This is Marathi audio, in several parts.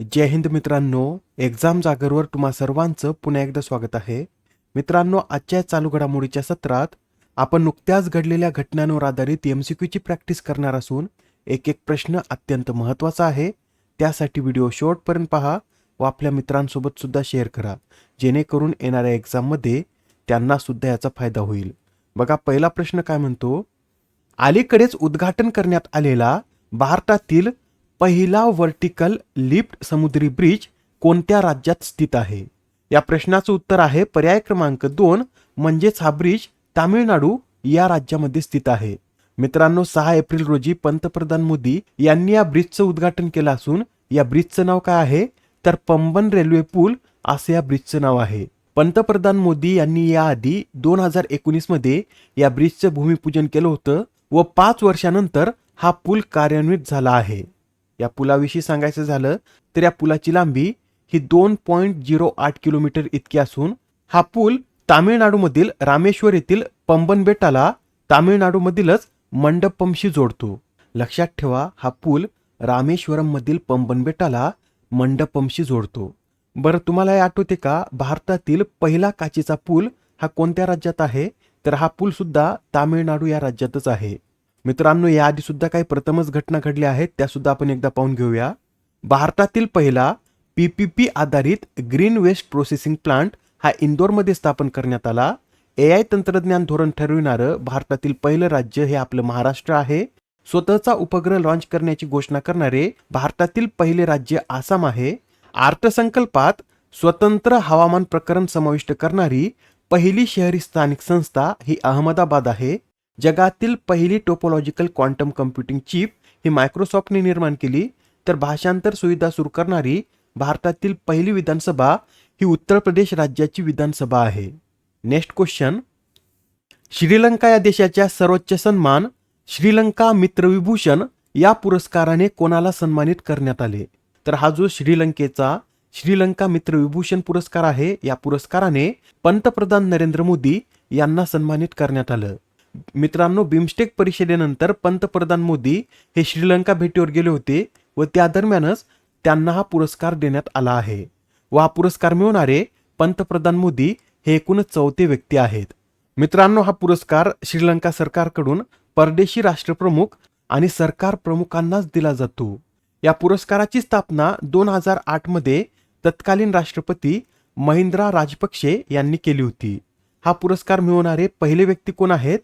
जय हिंद मित्रांनो एक्झाम जागरवर तुम्हा सर्वांचं पुन्हा एकदा स्वागत आहे. मित्रांनो आजच्या चालू घडामोडीच्या सत्रात आपण नुकत्याच घडलेल्या घटनांवर आधारित एम सी क्यूची प्रॅक्टिस करणार असून एक एक प्रश्न अत्यंत महत्त्वाचा आहे. त्यासाठी व्हिडिओ शेवटपर्यंत पहा व आपल्या मित्रांसोबतसुद्धा शेअर करा. जेणेकरून येणाऱ्या एक्झाममध्ये त्यांनासुद्धा याचा फायदा होईल. बघा पहिला प्रश्न काय म्हणतो? अलीकडेच उद्घाटन करण्यात आलेला भारतातील पहिला व्हर्टिकल लिफ्ट समुद्री ब्रिज कोणत्या राज्यात स्थित आहे? या प्रश्नाचं उत्तर आहे पर्याय क्रमांक दोन म्हणजेच हा ब्रिज तामिळनाडू या राज्यामध्ये स्थित आहे. मित्रांनो सहा एप्रिल रोजी पंतप्रधान मोदी यांनी या ब्रिजचं उद्घाटन केलं असून या ब्रिजचं नाव काय आहे? तर पंबन रेल्वे पूल असे या ब्रिजचं नाव आहे. पंतप्रधान मोदी यांनी याआधी दोन हजार एकोणीसमध्ये या ब्रिजचं भूमिपूजन केलं होतं व पाच वर्षानंतर हा पूल कार्यान्वित झाला आहे. या पुलाविषयी सांगायचं झालं तर या पुलाची लांबी ही दोन पॉईंट झिरो आठ किलोमीटर इतकी असून हा पूल तामिळनाडूमधील रामेश्वर येथील पंबन बेटाला तामिळनाडूमधीलच मंडपमशी जोडतो. लक्षात ठेवा हा पूल रामेश्वरम मधील पंबन बेटाला मंडपमशी जोडतो. बरं तुम्हाला हे आठवते का? भारतातील पहिला काचेचा पूल हा कोणत्या राज्यात आहे? तर हा पूल सुद्धा तामिळनाडू या राज्यातच आहे. मित्रांनो याआधी सुद्धा काही प्रथमच घटना घडल्या आहेत त्या सुद्धा आपण एकदा पाहून घेऊया. भारतातील पहिला पीपीपी आधारित ग्रीन वेस्ट प्रोसेसिंग प्लांट हा इंदोरमध्ये स्थापन करण्यात आला. ए आय तंत्रज्ञान धोरण ठरविणारं भारतातील पहिलं राज्य हे आपलं महाराष्ट्र आहे. स्वतःचा उपग्रह लॉन्च करण्याची घोषणा करणारे भारतातील पहिले राज्य आसाम आहे. अर्थसंकल्पात स्वतंत्र हवामान प्रकरण समाविष्ट करणारी पहिली शहरी स्थानिक संस्था ही अहमदाबाद आहे. जगातील पहिली टोपोलॉजिकल क्वांटम कम्प्युटिंग चिप ही मायक्रोसॉफ्टने निर्माण केली तर भाषांतर सुविधा सुरू करणारी भारतातील पहिली विधानसभा ही उत्तर प्रदेश राज्याची विधानसभा आहे. नेक्स्ट क्वेश्चन श्रीलंका या देशाच्या सर्वोच्च सन्मान श्रीलंका मित्रविभूषण या पुरस्काराने कोणाला सन्मानित करण्यात आले? तर हा जो श्रीलंकेचा श्रीलंका मित्रविभूषण पुरस्कार आहे या पुरस्काराने पंतप्रधान नरेंद्र मोदी यांना सन्मानित करण्यात आलं. मित्रांनो बिमस्टेक परिषदेनंतर पंतप्रधान मोदी हे श्रीलंका भेटीवर गेले होते व त्या दरम्यानच त्यांना हा पुरस्कार देण्यात आला आहे व हा पुरस्कार मिळवणारे पंतप्रधान मोदी हे एकूणच चौथे व्यक्ती आहेत. मित्रांनो हा पुरस्कार श्रीलंका सरकारकडून परदेशी राष्ट्रप्रमुख आणि सरकार प्रमुखांनाच दिला जातो. या पुरस्काराची स्थापना दोन हजार आठमध्ये तत्कालीन राष्ट्रपती महिंद्रा राजपक्षे यांनी केली होती. हा पुरस्कार मिळवणारे पहिले व्यक्ती कोण आहेत?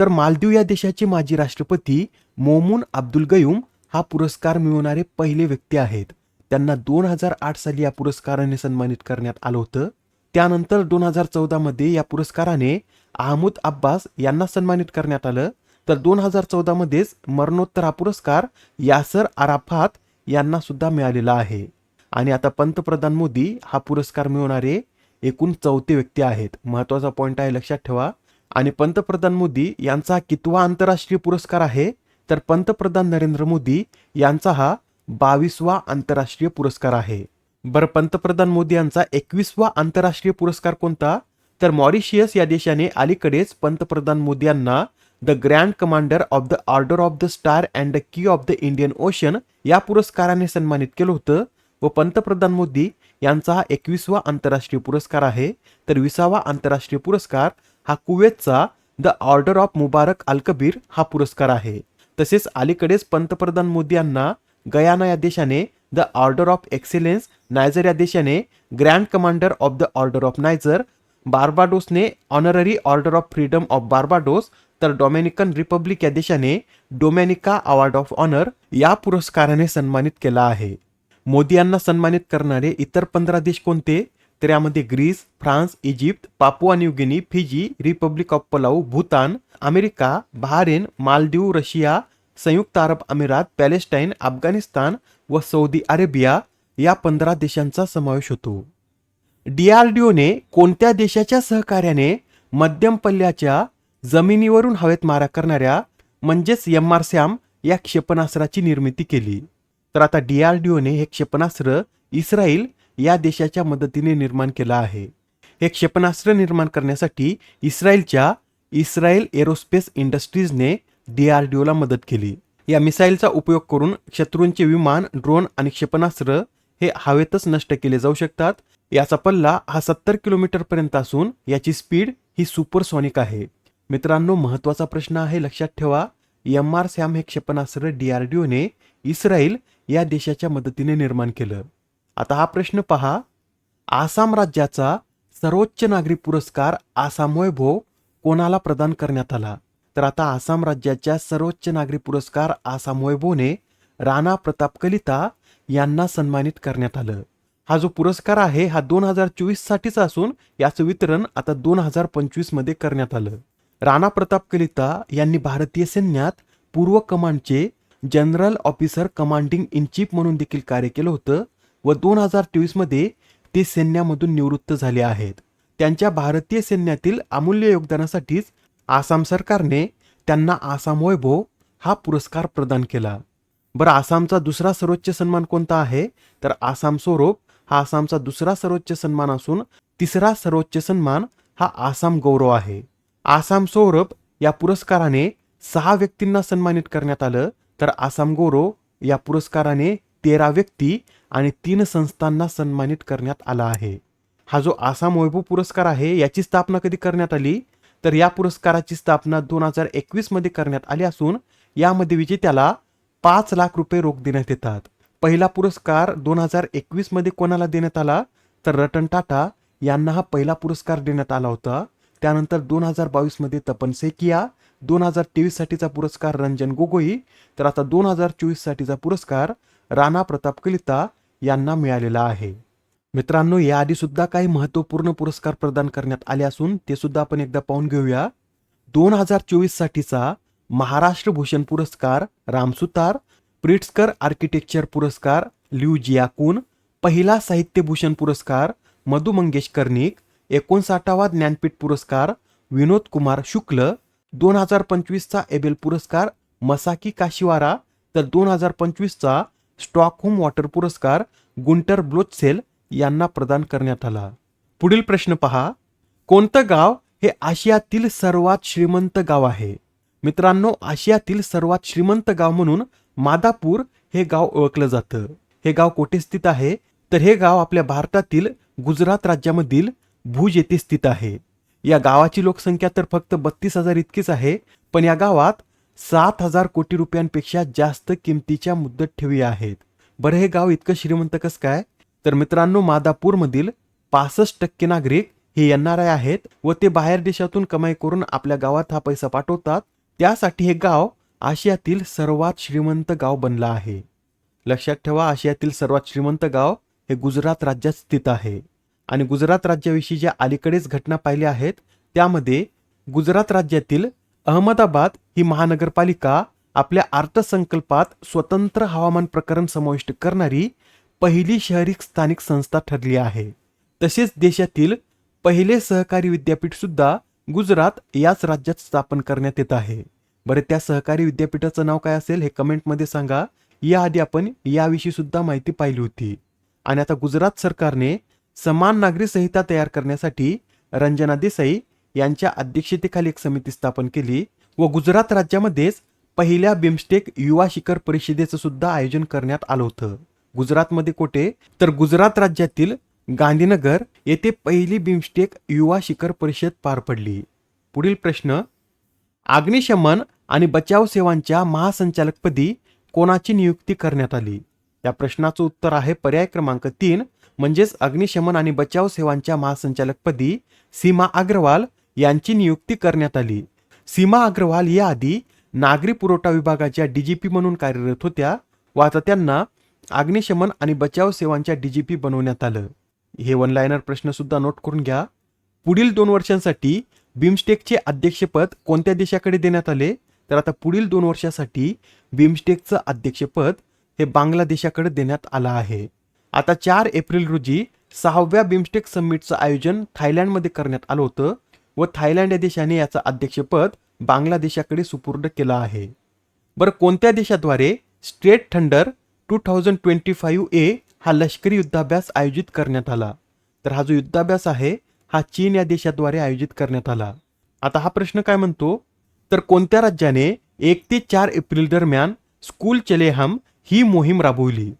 तर मालदीव या देशाचे माजी राष्ट्रपती मोमून अब्दुल गयूम हा पुरस्कार मिळवणारे पहिले व्यक्ती आहेत. त्यांना दोन हजार आठ साली या पुरस्काराने सन्मानित करण्यात आलं होतं. त्यानंतर दोन हजार चौदामध्ये या पुरस्काराने अहमद अब्बास यांना सन्मानित करण्यात आलं. तर दोन हजार चौदामध्येच मरणोत्तर हा पुरस्कार यासर आराफात यांना सुद्धा मिळालेला आहे. आणि आता पंतप्रधान मोदी हा पुरस्कार मिळवणारे एकूण चौथे व्यक्ती आहेत. महत्त्वाचा पॉईंट आहे लक्षात ठेवा. आणि पंतप्रधान मोदी यांचा हा कितवा आंतरराष्ट्रीय पुरस्कार आहे? तर पंतप्रधान नरेंद्र मोदी यांचा हा बावीसवा आंतरराष्ट्रीय पुरस्कार आहे. बरं पंतप्रधान मोदी यांचा एकवीसवा आंतरराष्ट्रीय पुरस्कार कोणता? तर मॉरिशियस या देशाने अलीकडेच पंतप्रधान मोदी यांना the grand commander of the order of the star and the key of the Indian Ocean या पुरस्काराने सन्मानित केलं होतं. व पंतप्रधान मोदी यांचा हा एकवीसवा आंतरराष्ट्रीय पुरस्कार आहे. तर विसावा आंतरराष्ट्रीय पुरस्कार हा कुवेतचा the order of Mubarak al Kabeer हा पुरस्कार आहे. तसेच अलीकडेच पंतप्रधान मोदी यांना गयाना या देशाने the order of excellence Niger या देशाने grand commander of the order of Niger बार्बाडोसने honorary order of freedom of Barbados तर डोमेनिकन रिपब्लिक या देशाने डोमॅनिका अवॉर्ड ऑफ ऑनर या पुरस्काराने सन्मानित केला आहे. मोदी यांना सन्मानित करणारे इतर पंधरा देश कोणते? तर यामध्ये Greece France Egypt Papua New Guinea Fiji Republic of Palau Bhutan America Bahrain Maldives Russia संयुक्त अरब अमिरात पॅलेस्टाईन अफगाणिस्तान व सौदी अरेबिया या पंधरा देशांचा समावेश होतो. डीआरडीओने कोणत्या देशाच्या सहकार्याने मध्यम पल्ल्याच्या जमिनीवरून हवेत मारा करणाऱ्या म्हणजेच एम आर सॅम या क्षेपणास्त्राची निर्मिती केली? तर आता डीआरडीओने हे क्षेपणास्त्र इस्रायल या देशाच्या मदतीने निर्माण केलं आहे. हे क्षेपणास्त्र निर्माण करण्यासाठी इस्रायलच्या इस्रायल एरोस्पेस इंडस्ट्रीजने डीआरडीओला मदत केली. या मिसाईलचा उपयोग करून शत्रूंचे विमान ड्रोन आणि क्षेपणास्त्र हे हवेतच नष्ट केले जाऊ शकतात. याचा पल्ला हा सत्तर किलोमीटर पर्यंत असून याची स्पीड ही सुपरसॉनिक आहे. मित्रांनो महत्त्वाचा प्रश्न आहे लक्षात ठेवा. एम आर सॅम हे क्षेपणास्त्र डीआरडीओने इस्रायल या देशाच्या मदतीने निर्माण केलं. आता हा प्रश्न पहा. आसाम राज्याचा सर्वोच्च नागरी पुरस्कार आसाम वैभव कोणाला प्रदान करण्यात आला? तर आता आसाम राज्याच्या सर्वोच्च नागरी पुरस्कार आसाम वैभवने राणा प्रताप कलिता यांना सन्मानित करण्यात आलं. हा जो पुरस्कार आहे हा दोन हजार चोवीस साठीचा असून याचं वितरण आता दोन हजार पंचवीसमध्ये करण्यात आलं. राणा प्रताप कलिता यांनी भारतीय सैन्यात पूर्व कमांडचे general officer commanding in chief म्हणून देखील कार्य केलं होतं व दोन हजार तेवीसमध्ये ते सैन्यामधून निवृत्त झाले आहेत. त्यांच्या भारतीय सैन्यातील अमूल्य योगदानासाठीच आसाम सरकारने त्यांना आसाम वैभव हा पुरस्कार प्रदान केला. बरं आसामचा दुसरा सर्वोच्च सन्मान कोणता आहे? तर आसाम स्वरूप हा आसामचा दुसरा सर्वोच्च सन्मान असून तिसरा सर्वोच्च सन्मान हा आसाम गौरव आहे. आसाम सौरभ या पुरस्काराने सहा व्यक्तींना सन्मानित करण्यात आलं. तर आसाम गौरव या पुरस्काराने तेरा व्यक्ती आणि तीन संस्थांना सन्मानित करण्यात आला आहे. हा जो आसाम वैभव पुरस्कार आहे याची स्थापना कधी करण्यात आली? तर या पुरस्काराची स्थापना दोन हजार एकवीसमध्ये करण्यात आली असून यामध्ये विजेत्याला पाच लाख रुपये रोख देण्यात येतात. पहिला पुरस्कार दोन हजार एकवीसमध्ये कोणाला देण्यात आला? तर रतन टाटा यांना हा पहिला पुरस्कार देण्यात आला होता. त्यानंतर दोन हजार बावीसमध्ये तपन सेकिया दोन हजार तेवीससाठीचा पुरस्कार रंजन गोगोई तर आता दोन हजार चोवीससाठीचा पुरस्कार राणा प्रताप कलिता यांना मिळालेला आहे. मित्रांनो याआधी सुद्धा काही महत्त्वपूर्ण पुरस्कार प्रदान करण्यात आले असून ते सुद्धा आपण एकदा पाहून घेऊया. दोन हजार चोवीससाठीचा महाराष्ट्र भूषण पुरस्कार रामसुतार प्रिट्सकर आर्किटेक्चर पुरस्कार लिऊ जियाकून पहिला साहित्य भूषण पुरस्कार मधु मंगेश कर्णिक एकोणसाठावा ज्ञानपीठ पुरस्कार विनोद कुमार शुक्ल दोन हजार पंचवीसचा एबेल पुरस्कार मसाकी काशिवारा तर दोन हजार पंचवीसचा स्टॉकहोम वॉटर पुरस्कार गुंटर ब्लोचसेल यांना प्रदान करण्यात आला. पुढील प्रश्न पहा. कोणतं गाव हे आशियातील सर्वात श्रीमंत गाव आहे? मित्रांनो आशियातील सर्वात श्रीमंत गाव म्हणून मादापूर हे गाव ओळखलं जातं. हे गाव कोठे स्थित आहे? तर हे गाव आपल्या भारतातील गुजरात राज्यामधील भुज येथे स्थित आहे. या गावाची लोकसंख्या तर फक्त बत्तीस हजार इतकीच आहे पण या गावात सात हजार कोटी रुपयांपेक्षा जास्त किमतीच्या मुदत ठेवी आहेत. बरं हे गाव इतकं श्रीमंत कस काय? तर मित्रांनो मादापूरमधील पासष्ट टक्के नागरिक हे एनआरआय आहेत व ते बाहेर देशातून कमाई करून आपल्या गावात हा पैसा पाठवतात. त्यासाठी हे गाव आशियातील सर्वात श्रीमंत गाव बनलं आहे. लक्षात ठेवा आशियातील सर्वात श्रीमंत गाव हे गुजरात राज्यात स्थित आहे. आणि गुजरात राज्याविषयी ज्या अलीकडेच घटना पाहिल्या आहेत त्यामध्ये गुजरात राज्यातील अहमदाबाद ही महानगरपालिका आपल्या अर्थसंकल्पात स्वतंत्र हवामान प्रकरण समाविष्ट करणारी पहिली शहरी स्थानिक संस्था ठरली आहे. तसेच देशातील पहिले सहकारी विद्यापीठ सुद्धा गुजरात याच राज्यात स्थापन करण्यात येत आहे. बरं त्या सहकारी विद्यापीठाचं नाव काय असेल हे कमेंटमध्ये सांगा. याआधी आपण याविषयी सुद्धा माहिती पाहिली होती. आणि आता गुजरात सरकारने समान नागरी संहिता तयार करण्यासाठी रंजना देसाई यांच्या अध्यक्षतेखाली एक समिती स्थापन केली व गुजरात राज्यामध्येच पहिल्या बिमस्टेक युवा शिखर परिषदेचं सुद्धा आयोजन करण्यात आलं होतं. गुजरातमध्ये कोठे? तर गुजरात राज्यातील गांधीनगर येथे पहिली बिमस्टेक युवा शिखर परिषद पार पडली. पुढील प्रश्न अग्निशमन आणि बचाव सेवांच्या महासंचालकपदी कोणाची नियुक्ती करण्यात आली? या प्रश्नाचं उत्तर आहे पर्याय क्रमांक तीन म्हणजेच अग्निशमन आणि बचाव सेवांच्या महासंचालकपदी सीमा अग्रवाल यांची नियुक्ती करण्यात आली. सीमा अग्रवाल याआधी नागरी पुरवठा विभागाच्या डीजीपी म्हणून कार्यरत होत्या. व आता त्यांना अग्निशमन आणि बचाव सेवांच्या डीजीपी बनवण्यात आलं. हे वन लायनर प्रश्न सुद्धा नोट करून घ्या. पुढील दोन वर्षांसाठी बिमस्टेकचे अध्यक्षपद कोणत्या देशाकडे देण्यात आले? तर आता पुढील दोन वर्षासाठी बिमस्टेकचं अध्यक्षपद हे बांगलादेशाकडे देण्यात आलं आहे. आता चार एप्रिल रोजी सहाव्या बिमस्टेक समिटचं आयोजन थायलंडमध्ये करण्यात आलं होतं व थायलंड या देशाने याचं अध्यक्षपद बांगलादेशाकडे सुपूर्द केलं आहे. बरं कोणत्या देशाद्वारे strait thunder two thousand twenty five A हा लष्करी युद्धाभ्यास आयोजित करण्यात आला? तर हा जो युद्धाभ्यास आहे हा चीन या देशाद्वारे आयोजित करण्यात आला. आता हा प्रश्न काय म्हणतो? तर कोणत्या राज्याने एक ते चार एप्रिल दरम्यान स्कूल चलेहम ही मोहीम राबवली?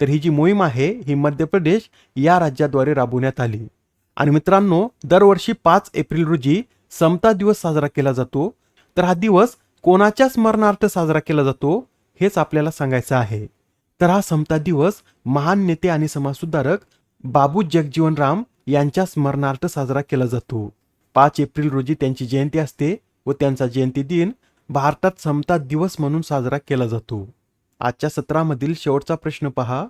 तर ही जी मोहीम आहे ही मध्य प्रदेश या राज्याद्वारे राबवण्यात आली. आणि मित्रांनो दरवर्षी पाच एप्रिल रोजी समता दिवस साजरा केला जातो. तर हा दिवस कोणाच्या स्मरणार्थ साजरा केला जातो हेच आपल्याला सांगायचं आहे. तर हा समता दिवस महान नेते आणि समाजसुधारक बाबू जगजीवन राम यांच्या स्मरणार्थ साजरा केला जातो. पाच एप्रिल रोजी त्यांची जयंती असते व त्यांचा जयंती दिन भारतात समता दिवस म्हणून साजरा केला जातो. आजच्या सत्रामधील शेवटचा प्रश्न पहा.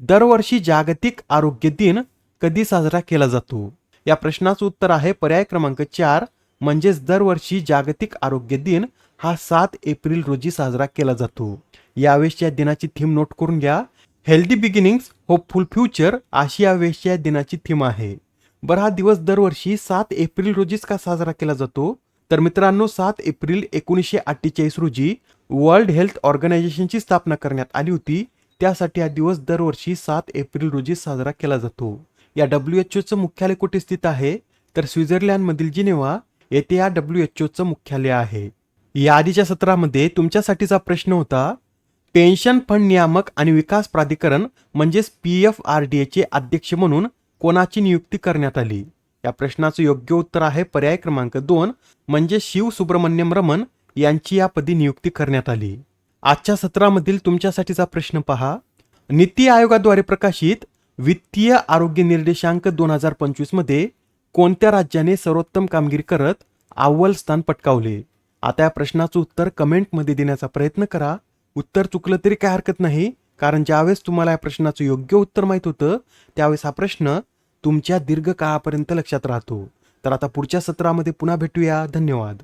दरवर्षी जागतिक आरोग्य दिन कधी साजरा केला जातो? या प्रश्नाचं उत्तर आहे पर्याय क्रमांक चार म्हणजेच दरवर्षी जागतिक आरोग्य दिन हा सात एप्रिल रोजी साजरा केला जातो. यावेळेसच्या दिनाची थीम नोट करून घ्या. हेल्दी बिगिनिंग्स होपफुल फ्युचर अशी यावेळेसच्या दिनाची थीम आहे. बरं हा दिवस दरवर्षी सात एप्रिल रोजीच का साजरा केला जातो? तर मित्रांनो सात एप्रिल एकोणीसशे अठ्ठेचाळीस रोजी वर्ल्ड हेल्थ ऑर्गनायझेशनची स्थापना करण्यात आली होती. त्यासाठी हा दिवस दरवर्षी सात एप्रिल रोजी साजरा केला जातो. या डब्ल्यू एच ओचं मुख्यालय कुठे स्थित आहे? तर स्वित्झर्लंडमधील जिनेवा येथे या डब्ल्यू एच ओचं मुख्यालय आहे. या आधीच्या सत्रामध्ये तुमच्यासाठीचा प्रश्न होता पेन्शन फंड नियामक आणि विकास प्राधिकरण म्हणजेच पी एफ आर डी एचे अध्यक्ष म्हणून कोणाची नियुक्ती करण्यात आली? या प्रश्नाचं योग्य उत्तर आहे पर्याय क्रमांक दोन म्हणजे शिव सुब्रमण्यम रमन यांची या पदी नियुक्ती करण्यात आली. आजच्या सत्रामधील तुमच्यासाठीचा प्रश्न पहा. नीती आयोगाद्वारे प्रकाशित वित्तीय आरोग्य निर्देशांक दोन हजार पंचवीसमध्ये कोणत्या राज्याने सर्वोत्तम कामगिरी करत अव्वल स्थान पटकावले? आता या प्रश्नाचं उत्तर कमेंटमध्ये देण्याचा प्रयत्न करा. उत्तर चुकलं तरी काय हरकत नाही कारण ज्यावेळेस तुम्हाला या प्रश्नाचं योग्य उत्तर माहीत होतं त्यावेळेस हा प्रश्न तुमच्या दीर्घकाळापर्यंत लक्षात राहतो. तर आता पुढच्या सत्रामध्ये पुन्हा भेटूया. धन्यवाद.